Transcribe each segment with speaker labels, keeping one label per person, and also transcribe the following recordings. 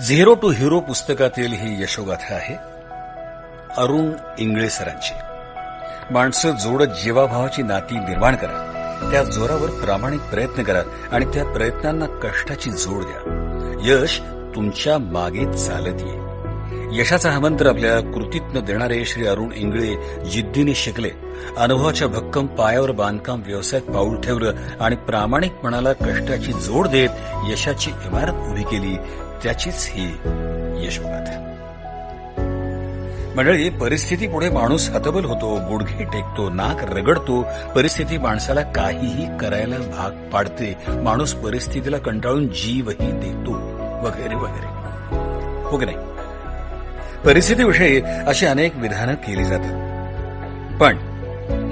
Speaker 1: Zero to hero पुस्तकातील ही यशोगाथा आहे. अरुण इंगळे सरांची. माणसं जोडत जीवाभावाची नाती निर्माण करा. त्या जोरावर प्रामाणिक प्रयत्न करा आणि त्या प्रयत्नांना कष्टाची जोड द्या. यश तुमच्या मागे चालत येईल. यशाचा हा मंत्र आपल्या कृतीतनं देणारे श्री अरुण इंगळे जिद्दीने शिकले. अनुभवाच्या भक्कम पायावर बांधकाम व्यवसायात पाऊल ठेवलं आणि प्रामाणिकपणाला कष्टाची जोड देत यशाची इमारत उभी केली. त्याचीच ही यशोगाथा. मंडळी परिस्थिती पुढे माणूस हतबल होतो गुडघे टेकतो नाक रगडतो परिस्थिती माणसाला काहीही करायला भाग पाडते माणूस परिस्थितीला कंटाळून जीवही देतो वगैरे वगैरे. हो की नाही? परिस्थितीविषयी अशी अनेक विधानं केली जातात. पण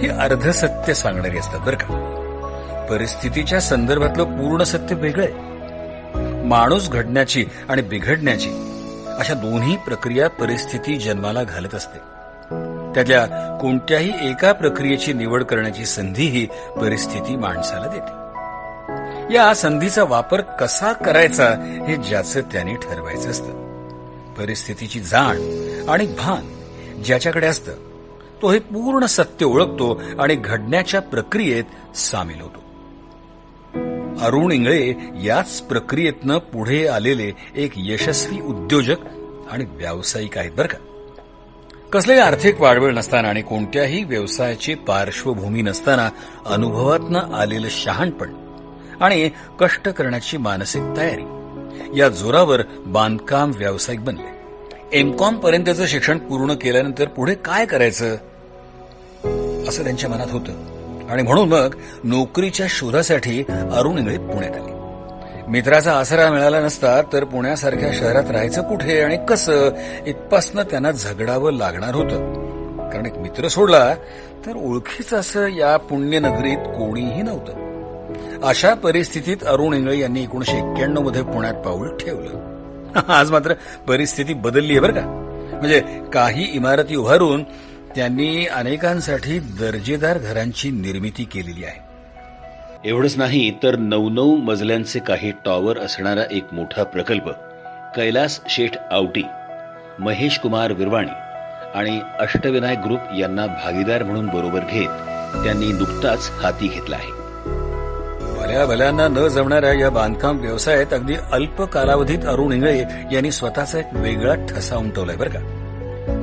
Speaker 1: ही अर्धसत्य सांगणारी असतात बरं का? परिस्थितीच्या संदर्भातलं पूर्ण सत्य वेगळं आहे. माणूस घडण्याची आणि बिघडण्याची अशा दोन्ही प्रक्रिया परिस्थिती जन्माला घालत असते. त्यातल्या कोणत्याही एका प्रक्रियेची निवड करण्याची संधीही परिस्थिती माणसाला देते. या संधीचा वापर कसा करायचा हे ज्याचं त्याने ठरवायचं असतं. परिस्थितीची जाण आणि भान ज्याच्याकडे असतं तो हे पूर्ण सत्य ओळखतो आणि घडण्याच्या प्रक्रियेत सामील होतो. अरुण इंगळे याच प्रक्रियेतनं पुढे आलेले एक यशस्वी उद्योजक आणि व्यावसायिक आहेत बरं का. कसलेही आर्थिक वाढवळ नसताना आणि कोणत्याही व्यवसायाची पार्श्वभूमी नसताना अनुभवातनं आलेलं शहाणपण आणि कष्ट करण्याची मानसिक तयारी या जोरावर बांधकाम व्यावसायिक बनले. एमकॉम पर्यंतचं शिक्षण पूर्ण केल्यानंतर पुढे काय करायचं? असं त्यांच्या मनात होतं. आणि म्हणून मग नोकरीच्या शोधासाठी अरुण इंगळे पुण्यात आली. मित्राचा आसरा मिळाला नसता तर पुण्यासारख्या शहरात राहायचं कुठे आणि कसं इथपासनं त्यांना झगडावं लागणार होतं. कारण एक मित्र सोडला तर ओळखीच असं या पुण्यनगरीत कोणीही नव्हतं. अशा परिस्थितीत अरुण इंगळे यांनी एकोणीशे एक्क्याण्णवमध्ये पुण्यात पाऊल ठेवलं. आज मात्र परिस्थिती बदलली आहे बरं का? म्हणजे काही इमारती उभारून त्यांनी अनेकांसाठी दर्जेदार घरांची निर्मिती केलेली आहे.
Speaker 2: एवढंच नाही तर नऊ नऊ मजल्यांचे काही टॉवर असणारा एक मोठा प्रकल्प कैलास शेठ आवटी महेश कुमार विरवाणी आणि अष्टविनायक ग्रुप यांना भागीदार म्हणून बरोबर घेत त्यांनी नुकताच हाती घेतला आहे.
Speaker 1: भल्या भल्यांना न जमणाऱ्या या बांधकाम व्यवसायात अगदी अल्प कालावधीत अरुण इंगळे यांनी स्वतःचा एक वेगळा ठसा उमटवलाय बरं का?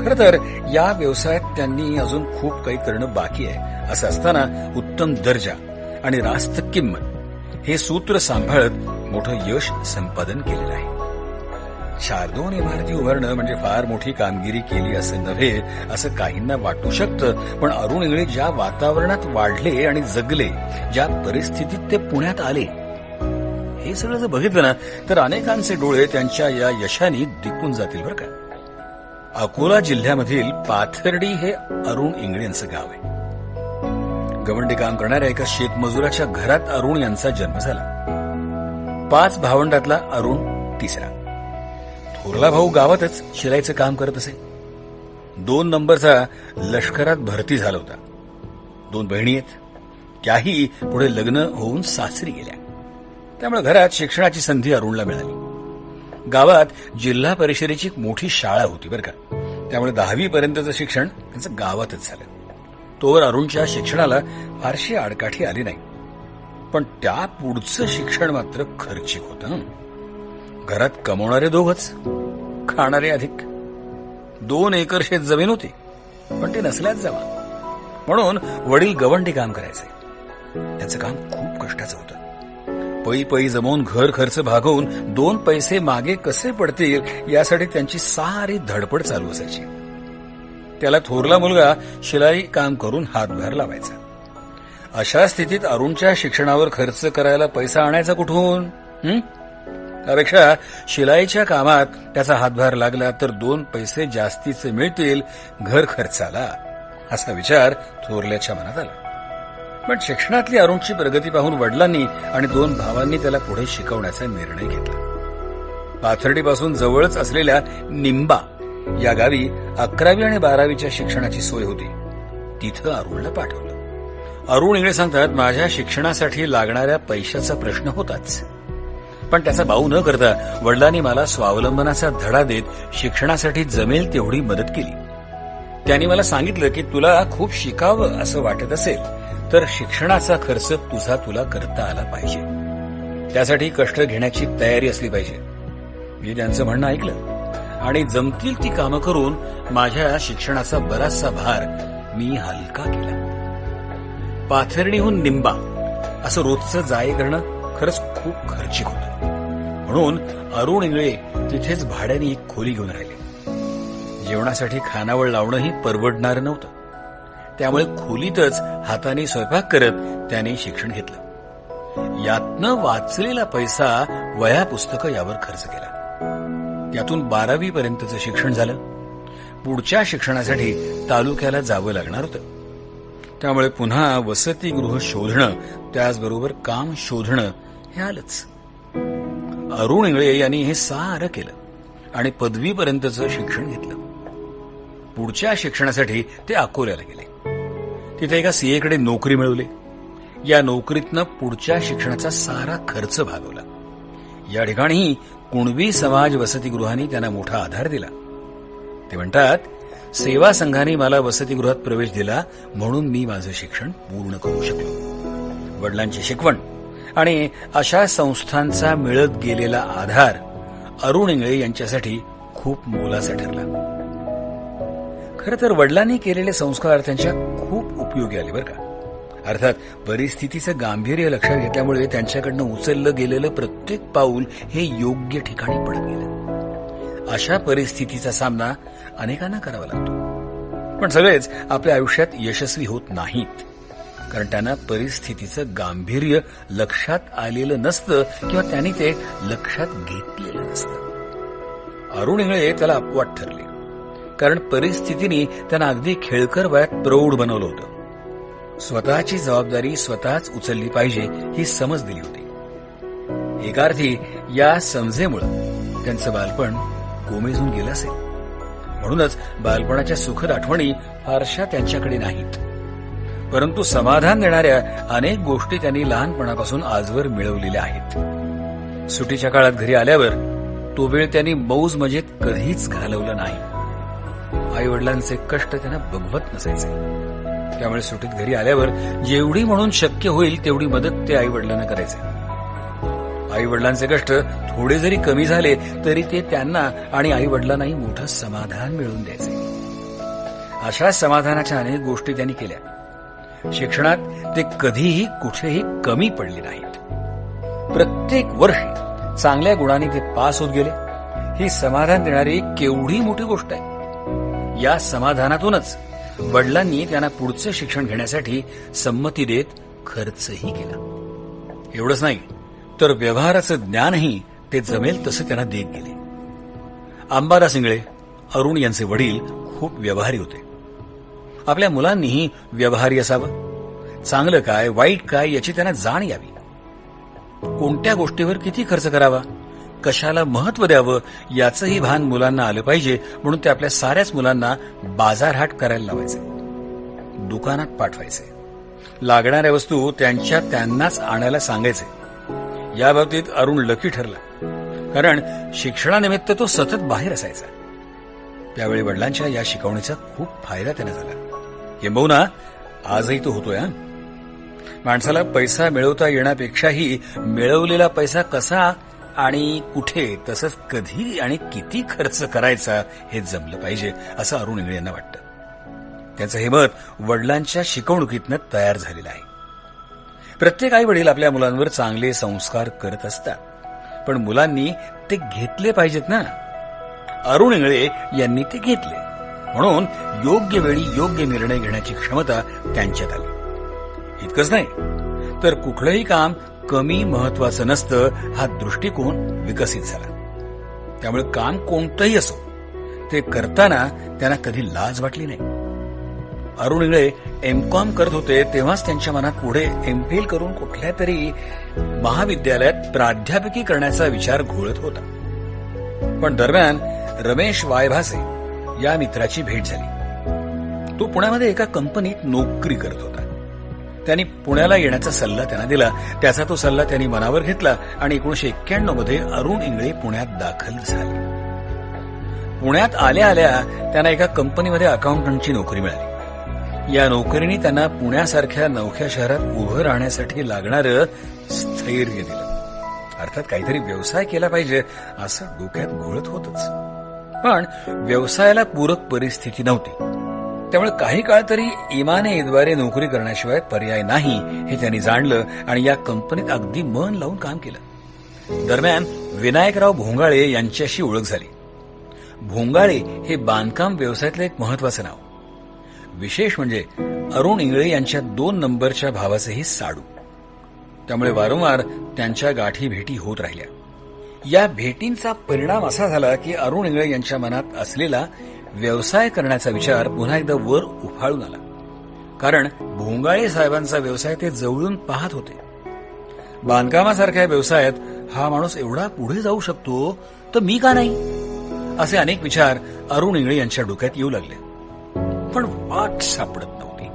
Speaker 1: खरं तर या व्यवसायात त्यांनी अजून खूप काही करणं बाकी आहे असं असताना उत्तम दर्जा आणि रास्त किंमत हे सूत्र सांभाळत मोठं यश संपादन केलेलं आहे. चार दोन इमारती उभारणं म्हणजे फार मोठी कामगिरी केली असं नव्हे असं काहींना वाटू शकतं पण अरुण इंगळे ज्या वातावरणात वाढले आणि जगले ज्या परिस्थितीत ते पुण्यात आले हे सगळं जर बघितलं ना तर अनेकांचे डोळे त्यांच्या या यशाने दिपून जातील बरं का? अकोला जिल्ह्यामधील पाथर्डी हे अरुण इंगळे यांचं गाव आहे. गवंडी काम करणाऱ्या एका शेतमजुराच्या घरात अरुण यांचा जन्म झाला. पाच भावंडातला अरुण तिसरा. थोरला भाऊ गावातच शिलाईचं काम करत असे. दोन नंबरचा लष्करात भरती झाला होता. दोन बहिणी आहेत. त्याही पुढे लग्न होऊन सासरी गेल्या. त्यामुळे घरात शिक्षणाची संधी अरुणला मिळाली. गावात जिल्हा परिषदेची एक मोठी शाळा होती बरं का. त्यामुळे दहावी पर्यंतचं शिक्षण त्यांचं गावातच झालं. तोवर अरुणच्या शिक्षणाला फारशी आडकाठी आली नाही. पण त्या पुढचं शिक्षण मात्र खर्चिक होतं. घरात कमवणारे दोघच खाणारे अधिक. दोन एकर शेत जमीन होती पण ते नसल्याच जमा म्हणून वडील गवंडी काम करायचे. त्याचं काम खूप कष्टाचं होतं. पै पै जमवून घर खर्च भागवून दोन पैसे मागे कसे पडतील यासाठी त्यांची सारी धडपड चालू असायची. त्याला थोरला मुलगा शिलाई काम करून हातभार लावायचा. अशा स्थितीत अरुणच्या शिक्षणावर खर्च करायला पैसा आणायचा कुठून? त्यापेक्षा शिलाईच्या कामात त्याचा हातभार लागला तर दोन पैसे जास्तीचे मिळतील घर खर्चाला असा विचार थोरल्याच्या मनात आला. पण शिक्षणातली अरुणची प्रगती पाहून वडिलांनी आणि दोन भावांनी त्याला पुढे शिकवण्याचा निर्णय घेतला. पाथर्डीपासून जवळच असलेल्या निंबा या गावी अकरावी आणि बारावीच्या शिक्षणाची सोय होती. तिथं अरुणला पाठवलं. अरुण इंगळे सांगतात माझ्या शिक्षणासाठी लागणाऱ्या पैशाचा प्रश्न होताच. पण त्याचा भाऊ न करता वडिलांनी मला स्वावलंबनाचा धडा देत शिक्षणासाठी जमेल तेवढी मदत केली. त्यांनी मला सांगितलं की तुला खूप शिकावं असं वाटत असेल तर शिक्षणाचा खर्च तुझा तुला करता आला पाहिजे. त्यासाठी कष्ट घेण्याची तयारी असली पाहिजे. मी त्यांचं म्हणणं ऐकलं. आणि जमतील ती कामं करून माझ्या शिक्षणाचा बराचसा भार मी हलका केला. पाथर्णीहून निंबा असं रोजचं जाय करणं खरंच खूप खर्चिक होतं. म्हणून अरुण इंगळे तिथेच भाड्याने एक खोली घेऊन राहिले. जेवणासाठी खानावळ लावणंही परवडणारं नव्हतं. त्यामुळे खोलीतच हाताने स्वयंपाक करत त्याने शिक्षण घेतलं. यातनं वाचलेला पैसा वया पुस्तकं यावर खर्च केला. त्यातून बारावी पर्यंतचं शिक्षण झालं. पुढच्या शिक्षणासाठी तालुक्याला जावं लागणार होतं. त्यामुळे पुन्हा वसतिगृह शोधणं त्याचबरोबर काम शोधणं हे आलंच. अरुण इंगळे यांनी हे सारं केलं आणि पदवीपर्यंतचं शिक्षण घेतलं. पुढच्या शिक्षणासाठी ते अकोल्याला गेले. तिथे एका सीएकडे नोकरी मिळवली. या नोकरीतनं पुढच्या शिक्षणाचा सारा खर्च भागवला. या ठिकाणी कुणबी समाज वसतिगृहांनी त्यांना मोठा आधार दिला. ते म्हणतात सेवा संघाने मला वसतिगृहात प्रवेश दिला म्हणून मी माझं शिक्षण पूर्ण करू शकलो. वडिलांची शिकवण आणि अशा संस्थांचा मिळत गेलेला आधार अरुण इंगळे यांच्यासाठी खूप मोलाचा ठरला. खरं तर वडिलांनी केलेले संस्कार त्यांच्या खूप उपयोगी आली बरं का? अर्थात परिस्थितीचं गांभीर्य लक्षात घेतल्यामुळे त्यांच्याकडनं उचललं गेलेलं प्रत्येक पाऊल हे योग्य ठिकाणी पडत गेलं अशा परिस्थितीचा सामना अनेकांना करावा लागतो. पण सगळेच आपल्या आयुष्यात यशस्वी होत नाहीत. कारण त्यांना परिस्थितीचं गांभीर्य लक्षात आलेलं नसतं किंवा त्यांनी ते लक्षात घेतलेलं नसतं. अरुण इंगळे त्याला अपवाद ठरले. कारण परिस्थितीने त्यांना अगदी खेळकर वयात प्रौढ बनवलं होतं. स्वतःची जबाबदारी स्वतःच उचलली पाहिजे ही समज दिली होती. एकार्थी या समजेमुळं त्यांचं बालपण कोमेजून गेलं असेल. म्हणूनच बालपणाच्या सुखद आठवणी फारशा त्यांच्याकडे नाहीत. परंतु समाधान देणाऱ्या अनेक गोष्टी त्यांनी लहानपणापासून आजवर मिळवलेल्या आहेत. सुटीच्या काळात घरी आल्यावर तो वेळ त्यांनी मौज मजेत कधीच घालवला नाही. आई वडिलांचे कष्ट त्यांना बघवत नसायचे. त्यामुळे सुटीत घरी आल्यावर जेवढी म्हणून शक्य होईल तेवढी मदत ते आई वडिलांना करायचे. आई वडिलांचे कष्ट थोडे जरी कमी झाले तरी ते त्यांना आणि आई वडिलांनाही मोठं समाधान मिळवून द्यायचे. अशा समाधानाच्या अनेक गोष्टी त्यांनी केल्या. शिक्षणात ते कधीही कुठेही कमी पडले नाहीत. प्रत्येक वर्षी चांगल्या गुणांनी ते पास होत गेले. ही समाधान देणारी केवढी मोठी गोष्ट आहे. या समाधानातूनच वडिलांनी त्यांना पुढचं शिक्षण घेण्यासाठी संमती देत खर्चही केला. एवढंच नाही तर व्यवहाराचं ज्ञानही ते जमेल तसं त्यांना देत गेले. अंबादास इंगळे अरुण यांचे वडील खूप व्यवहारी होते. आपल्या मुलांनीही व्यवहारी असावं. चांगलं काय वाईट काय याची त्यांना जाण यावी. कोणत्या गोष्टीवर किती खर्च करावा? कशाला महत्त्व द्यावं याचंही भान मुलांना आलं पाहिजे म्हणून ते आपल्या साऱ्याच मुलांना बाजारहाट करायला लावायचे. दुकानात पाठवायचे. लागणाऱ्या वस्तू त्यांच्या त्यांनाच आणायला सांगायचे. या बाबतीत अरुण लकी ठरला. कारण शिक्षणानिमित्त तो सतत बाहेर असायचा. त्यावेळी वडिलांच्या या शिकवणीचा खूप फायदा त्याने झाला. किंबहुना आजही तो होतोय माणसाला पैसा मिळवता येण्यापेक्षाही मिळवलेला पैसा कसा आणि कुठे तसंच कधी आणि किती खर्च करायचा हे जमलं पाहिजे असं अरुण इंगळे यांना वाटतं. त्यांचं हे मत वडिलांच्या शिकवणुकीतनं तयार झालेलं आहे. प्रत्येक आई वडील आपल्या मुलांवर चांगले संस्कार करत असतात पण मुलांनी ते घेतले पाहिजेत ना. अरुण इंगळे यांनी ते घेतले. म्हणून योग्य वेळी योग्य निर्णय घेण्याची क्षमता त्यांच्यात आली. इतकंच नाही तर कुठलंही काम कमी महत्वाचं नसतं हा दृष्टिकोन विकसित झाला. त्यामुळे काम कोणतंही असो ते करताना त्यांना कधी लाज वाटली नाही. अरुण इंगळे एमकॉम करत होते तेव्हाच त्यांच्या मनात पुढे एमफिल करून कुठल्या तरी महाविद्यालयात प्राध्यापकी करण्याचा विचार घोळत होता. पण दरम्यान रमेश वायभासे या मित्राची भेट झाली. तो पुण्यामध्ये एका कंपनीत नोकरी करत होता. त्यांनी पुण्याला येण्याचा सल्ला त्यांना दिला. त्याचा तो सल्ला त्यांनी मनावर घेतला आणि एकोणीशे एक्क्याण्णवमध्ये अरुण इंगळे पुण्यात दाखल झाले. पुण्यात आल्या आल्या त्यांना एका कंपनीमध्ये अकाउंटंटची नोकरी मिळाली. या नोकरीने त्यांना पुण्यासारख्या नवख्या शहरात उभं राहण्यासाठी लागणारं स्थैर्य दिलं. अर्थात काहीतरी व्यवसाय केला पाहिजे असं डोक्यात घोळत होतच. पण व्यवसायाला पूरक परिस्थिती नव्हती. त्यामुळे काही काळ तरी इमानेद्वारे नोकरी करण्याशिवाय पर्याय नाही हे त्यांनी जाणलं आणि या कंपनीत अगदी मन लावून काम केलं. दरम्यान विनायकराव भोंगाळे यांच्याशी ओळख झाली. भोंगाळे हे बांधकाम व्यवसायातलं एक महत्वाचं नाव. विशेष म्हणजे अरुण इंगळे यांच्या दोन नंबरच्या भावाचेही साडू. त्यामुळे वारंवार त्यांच्या गाठी भेटी होत राहिल्या. या भेटींचा परिणाम असा झाला की अरुण इंगळे यांच्या मनात असलेला व्यवसाय करण्याचा विचार पुन्हा एकदा वर उफाळून आला. कारण भोंगाळे साहेबांचा व्यवसाय ते जवळून पाहत होते. बांधकामासारख्या व्यवसायात हा माणूस एवढा पुढे जाऊ शकतो तर मी का नाही? असे अनेक विचार अरुण इंगळे यांच्या डोक्यात येऊ लागले. पण वाट सापडत नव्हती.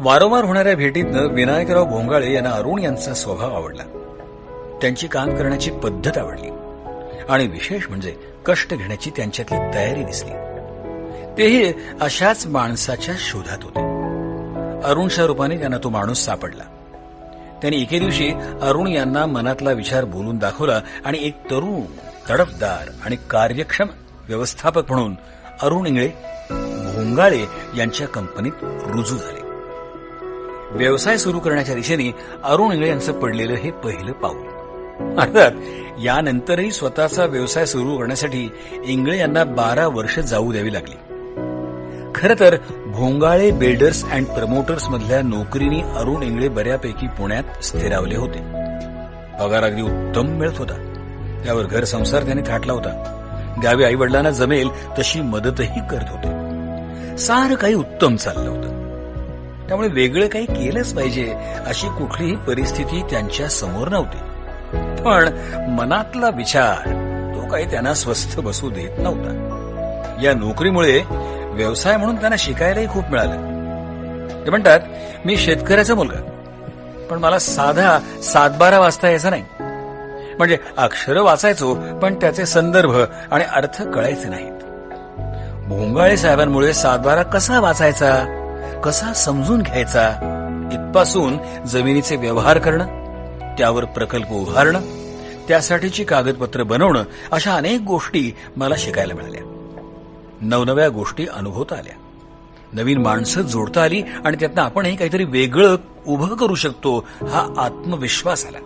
Speaker 1: वारंवार होणाऱ्या भेटीतनं विनायकराव भोंगाळे यांना अरुण यांचा स्वभाव आवडला. त्यांची काम करण्याची पद्धत आवडली. आणि विशेष म्हणजे कष्ट घेण्याची त्यांच्यातली तयारी दिसली. तेही अशाच माणसाच्या शोधात होते. अरुणच्या रूपाने त्यांना तो माणूस सापडला. त्यांनी एके दिवशी अरुण यांना मनातला विचार बोलून दाखवला आणि एक तरुण तडफदार आणि कार्यक्षम व्यवस्थापक म्हणून अरुण इंगळे भोंगाळे यांच्या कंपनीत रुजू झाले. व्यवसाय सुरू करण्याच्या दिशेने अरुण इंगळे यांचं पडलेलं हे पहिलं पाऊल. अर्थात यानंतरही स्वतःचा व्यवसाय सुरू करण्यासाठी इंगळे यांना बारा वर्ष जाऊ द्यावी लागली. खर तर भोंगाळे बिल्डर्स अँड प्रमोटर्स मधल्या नोकरीने अरुण इंगळे बऱ्यापैकी पुण्यात स्थिरावले होते. पगार अगदी उत्तम मिळत होता. त्यावर घर संसार त्याने थाटला होता. गावी आई वडिलांना जमेल तशी मदतही करत होते. सारं काही उत्तम चाललं होतं. त्यामुळे वेगळं काही केलंच पाहिजे अशी कुठलीही परिस्थिती त्यांच्यासमोर नव्हती. पण मनातला विचार तो काही त्यांना स्वस्थ बसू देत नव्हता. या नोकरीमुळे व्यवसाय म्हणून त्यांना शिकायलाही खूप मिळालं. ते म्हणतात मी शेतकऱ्याचा मुलगा. पण मला साधा सातबारा वाचता यायचा नाही. म्हणजे अक्षरं वाचायचो पण त्याचे संदर्भ आणि अर्थ कळायचे नाहीत. भोंगाळे साहेबांमुळे सातबारा कसा वाचायचा? कसा समजून घ्यायचा? इथपासून जमिनीचे व्यवहार करणं त्यावर प्रकल्प उभारणं त्यासाठीची कागदपत्र बनवणं अशा अनेक गोष्टी मला शिकायला मिळाल्या. नवनव्या गोष्टी अनुभवता आल्या. नवीन माणसं जोडता आली आणि त्यातनं आपणही काहीतरी वेगळं उभं करू शकतो हा आत्मविश्वास आला.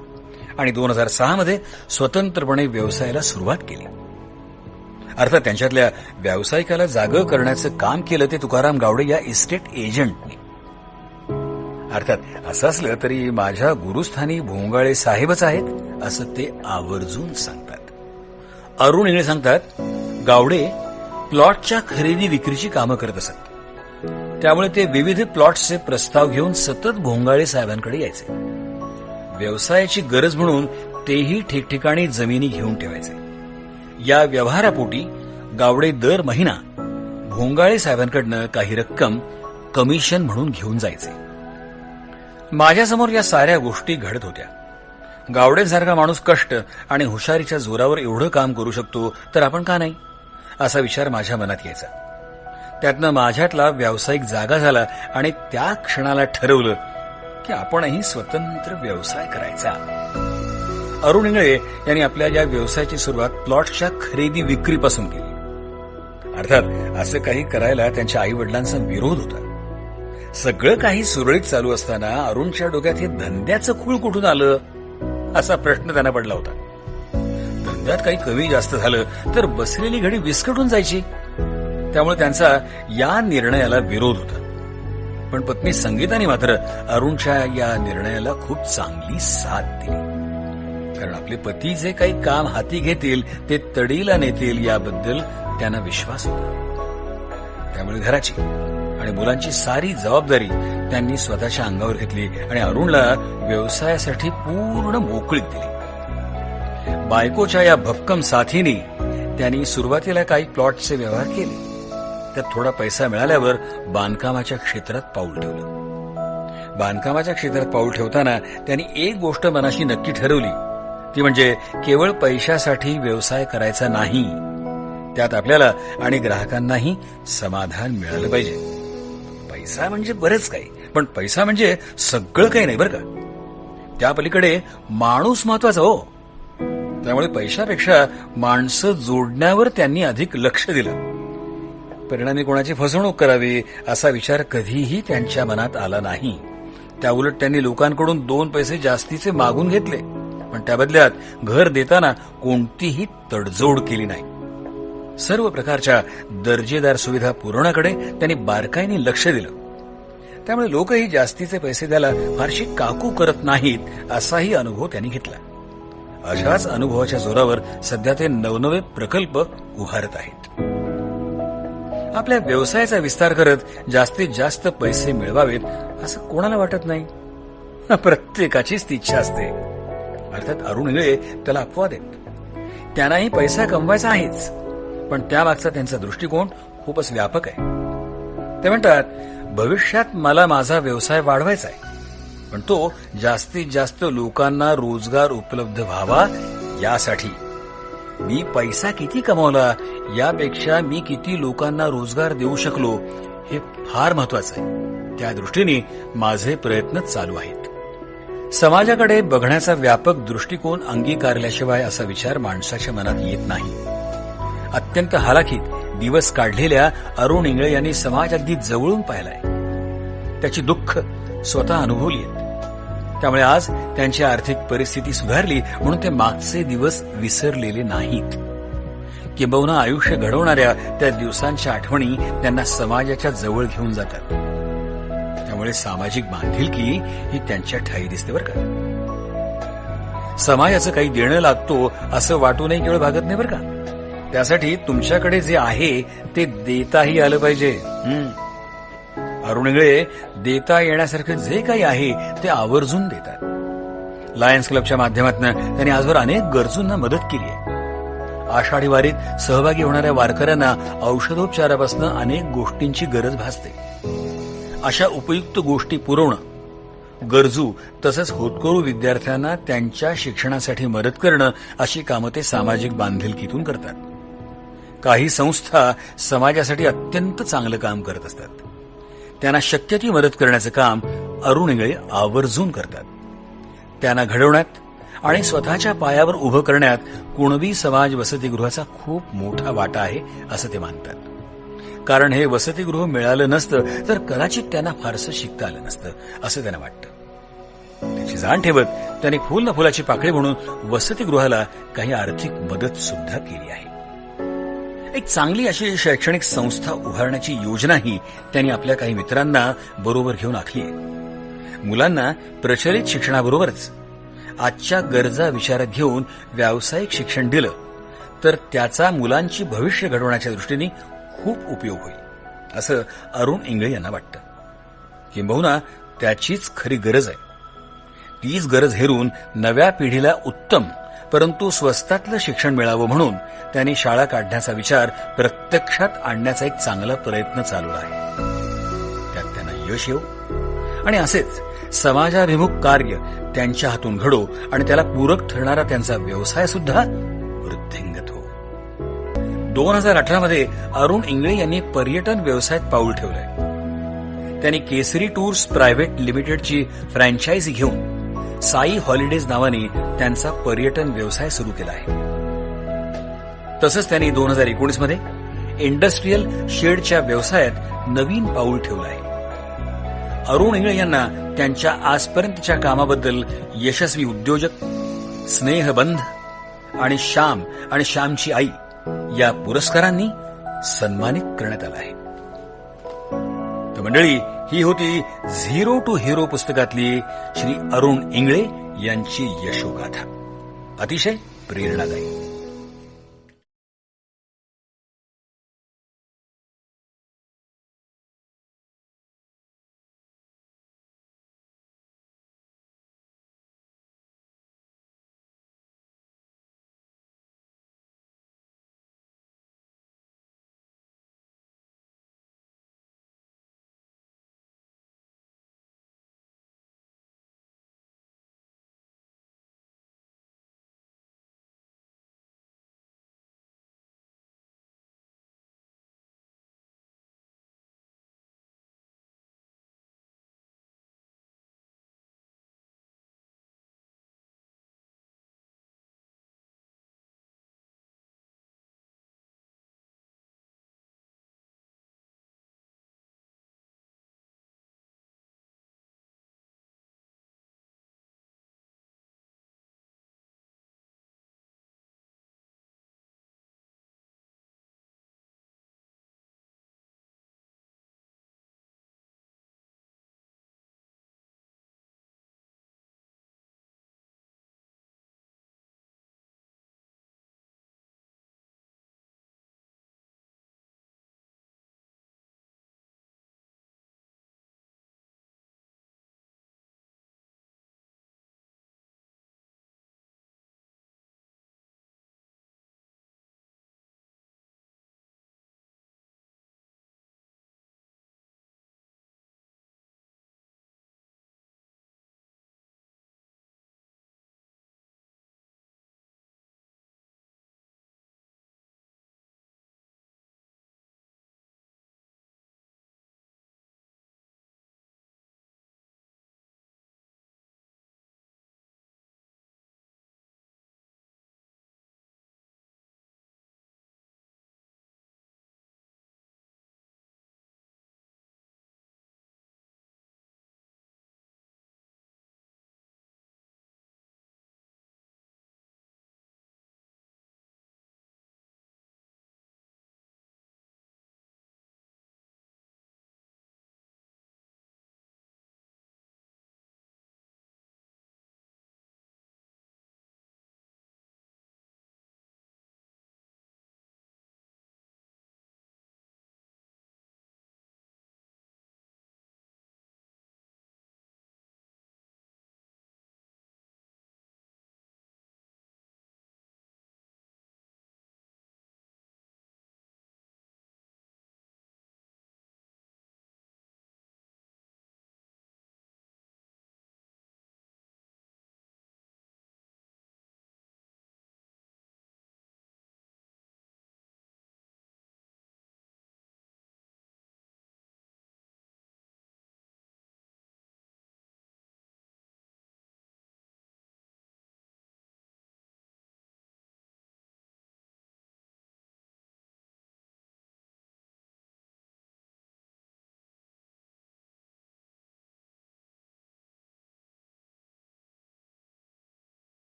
Speaker 1: आणि दोन हजार सहामध्ये स्वतंत्रपणे व्यवसायाला सुरुवात केली. अर्थात त्यांच्यातल्या व्यावसायिकाला जागं करण्याचं काम केलं ते तुकाराम गावडे या इस्टेट एजंटने अर्थात असं असलं तरी माझ्या गुरुस्थानी भोंगाळे साहेबच आहेत असं ते आवर्जून सांगतात. अरुण इंगळे सांगतात गावडे प्लॉटच्या खरेदी विक्रीची कामं करत असत. त्यामुळे ते विविध प्लॉट्सचे प्रस्ताव घेऊन सतत भोंगाळे साहेबांकडे यायचे. व्यवसायाची गरज म्हणून तेही ठिकठिकाणी जमिनी घेऊन ठेवायचे. या व्यवहारापोटी गावडे दर महिना भोंगाळे साहेबांकडनं काही रक्कम कमिशन म्हणून घेऊन जायचे. माझ्यासमोर या साऱ्या गोष्टी घडत होत्या. गावडेसारखा माणूस कष्ट आणि हुशारीच्या जोरावर एवढं काम करू शकतो तर आपण का नाही? असा विचार माझ्या मनात यायचा. त्यातनं माझ्यातला व्यावसायिक जागा झाला आणि त्या क्षणाला ठरवलं की आपणही स्वतंत्र व्यवसाय करायचा. अरुण इंगळे यांनी आपल्या या व्यवसायाची सुरुवात प्लॉटच्या खरेदी विक्रीपासून केली. अर्थात असं काही करायला त्यांच्या आई वडिलांचा विरोध होता. सगळं काही सुरळीत चालू असताना अरुणच्या डोक्यात हे धंद्याचं खूळ कुठून आलं? असा प्रश्न त्यांना पडला होता. धंद्यात काही कमी जास्त झालं तर बसलेली घडी विस्कटून जायची. त्यामुळे त्यांचा या निर्णयाला विरोध होता. पण पत्नी संगीताने मात्र अरुणच्या या निर्णयाला खूप चांगली साथ दिली. कारण आपले पती जे काही काम हाती घेतील ते तडीला नेतील याबद्दल त्यांना विश्वास होता. त्यामुळे घराची आणि मुलांची सारी जबाबदारी त्यांनी स्वतःच्या अंगावर घेतली आणि अरुणला व्यवसायासाठी पूर्ण मोकळीक दिली. बायकोच्या या भक्कम साथीने त्यांनी सुरुवातीला काही प्लॉटचे व्यवहार केले. त्यात थोडा पैसा मिळाल्यावर बांधकामाच्या क्षेत्रात पाऊल ठेवलं. बांधकामाच्या क्षेत्रात पाऊल ठेवताना त्यांनी एक गोष्ट मनाशी नक्की ठरवली. ती म्हणजे केवळ पैशासाठी व्यवसाय करायचा नाही. त्यात आपल्याला आणि ग्राहकांनाही समाधान मिळालं पाहिजे. पैसा म्हणजे बरंच काही. पण पैसा म्हणजे सगळं काही नाही बरं का. त्या पलीकडे माणूस महत्त्वाचा हो. त्यामुळे पैशापेक्षा माणसं जोडण्यावर त्यांनी अधिक लक्ष दिलं. परिणामी कोणाची फसवणूक करावी असा विचार कधीही त्यांच्या मनात आला नाही. त्याउलट त्यांनी लोकांकडून दोन पैसे जास्तीचे मागून घेतले. पण त्या बदल्यात घर देताना कोणतीही तडजोड केली नाही. सर्व प्रकारच्या दर्जेदार सुविधा पुरवण्याकडे त्यांनी बारकाईने लक्ष दिलं. त्यामुळे लोकही जास्तीचे पैसे द्यायला फारशी काकू करत नाहीत असाही अनुभव त्यांनी घेतला. अशाच अनुभवाच्या जोरावर सध्या ते नवनवे प्रकल्प उभारत आहेत. आपल्या व्यवसायाचा विस्तार करत जास्तीत जास्त पैसे मिळवावेत असं कोणाला वाटत नाही? प्रत्येकाचीच ती इच्छा असते. अर्थात अरुण इळे त्याला अपवाद आहेत त्यांनाही पैसा कमवायचा आहेच. पण त्यामागचा त्यांचा दृष्टिकोन खूपच व्यापक आहे. ते म्हणतात भविष्यात मला माझा व्यवसाय वाढवायचा आहे. पण तो जास्तीत जास्त लोकांना रोजगार उपलब्ध व्हावा यासाठी. मी पैसा किती कमावला यापेक्षा मी किती लोकांना रोजगार देऊ शकलो हे फार महत्वाचं आहे. त्या दृष्टीने माझे प्रयत्न चालू आहेत. समाजाकडे बघण्याचा व्यापक दृष्टिकोन अंगीकारल्याशिवाय असा विचार माणसाच्या मनात येत नाही. अत्यंत हालाखीत दिवस काढलेल्या अरुण इंगळे यांनी समाज अगदी जवळून पाहिलाय. त्याची दुःख स्वतः अनुभवली त्यामुळे आज त्यांची आर्थिक परिस्थिती सुधारली म्हणून ते मागचे दिवस विसरलेले नाहीत. किंबहुना आयुष्य घडवणाऱ्या त्या दिवसांच्या आठवणी त्यांना समाजाच्या जवळ घेऊन जातात. त्यामुळे सामाजिक बांधिलकी ही त्यांच्या ठाई दिसते बरं का? समाजाचं काही देणं लागतो असं वाटूनही केवळ भागत नाही बरं का? त्यासाठी तुमच्याकडे जे आहे ते देताही आलं पाहिजे. अरुण इंगळे देता येण्यासारखं जे काही आहे ते आवर्जून देतात. लायन्स क्लबच्या माध्यमातून त्यांनी आजवर अनेक गरजूंना मदत केली आहे. आषाढी वारीत सहभागी होणाऱ्या वारकऱ्यांना औषधोपचारापासून अनेक गोष्टींची गरज भासते. अशा उपयुक्त गोष्टी पुरवणं गरजू तसंच होतकरू विद्यार्थ्यांना त्यांच्या शिक्षणासाठी मदत करणं अशी कामं ते सामाजिक बांधिलकीतून करतात. काही संस्था समाजासाठी अत्यंत चांगलं काम करत असतात. त्यांना शक्य ती मदत करण्याचं काम अरुण इंगळे आवर्जून करतात. त्यांना घडवण्यात आणि स्वतःच्या पायावर उभं करण्यात कुणबी समाज वसतिगृहाचा खूप मोठा वाटा आहे असं ते मानतात. कारण हे वसतिगृह मिळालं नसतं तर कदाचित त्यांना फारसं शिकता आलं नसतं असं त्यांना वाटतं. त्याची जाण ठेवत त्यांनी फुल न फुलाची पाकळी म्हणून वसतिगृहाला काही आर्थिक मदत सुद्धा केली आहे. एक चांगली अशी शैक्षणिक संस्था उभारण्याची योजनाही त्यांनी आपल्या काही मित्रांना बरोबर घेऊन आखली आहे. मुलांना प्रचलित शिक्षणाबरोबरच आजच्या गरजा विचारात घेऊन व्यावसायिक शिक्षण दिलं तर त्याचा मुलांची भविष्य घडवण्याच्या दृष्टीने खूप उपयोग होईल असं अरुण इंगळे यांना वाटतं. किंबहुना त्याचीच खरी गरज आहे. तीच गरज हेरून नव्या पिढीला उत्तम परंतु स्वस्तातलं शिक्षण मिळावं म्हणून त्यांनी शाळा काढण्याचा विचार प्रत्यक्षात आणण्याचा एक चांगला प्रयत्न चालू आहे. त्यात त्यांना यश येऊ आणि असेच समाजाभिमुख कार्य त्यांच्या हातून घडो आणि त्याला पूरक ठरणारा त्यांचा व्यवसाय सुद्धा वृद्धिंगत हो. दोन हजार अठरा मध्ये अरुण इंगळे यांनी पर्यटन व्यवसायात पाऊल ठेवलंय. त्यांनी केसरी टूर्स प्रायव्हेट लिमिटेडची फ्रँचायझी घेऊन साई हॉलिडेज नावाने त्यांचा पर्यटन व्यवसाय सुरू केला आहे. तसंच त्यांनी दोन हजार एकोणीसमध्ये इंडस्ट्रीयल शेडच्या व्यवसायात नवीन पाऊल ठेवलं आहे. अरुण इंगळे यांना त्यांच्या आजपर्यंतच्या कामाबद्दल यशस्वी उद्योजक स्नेहबंध आणि श्याम आणि श्यामची आई या पुरस्कारांनी सन्मानित करण्यात आलं आहे. तर मंडळी ही होती झिरो टू हिरो पुस्तकातली श्री अरुण इंगळे यांची यशोगाथा. अतिशय प्रेरणादायी.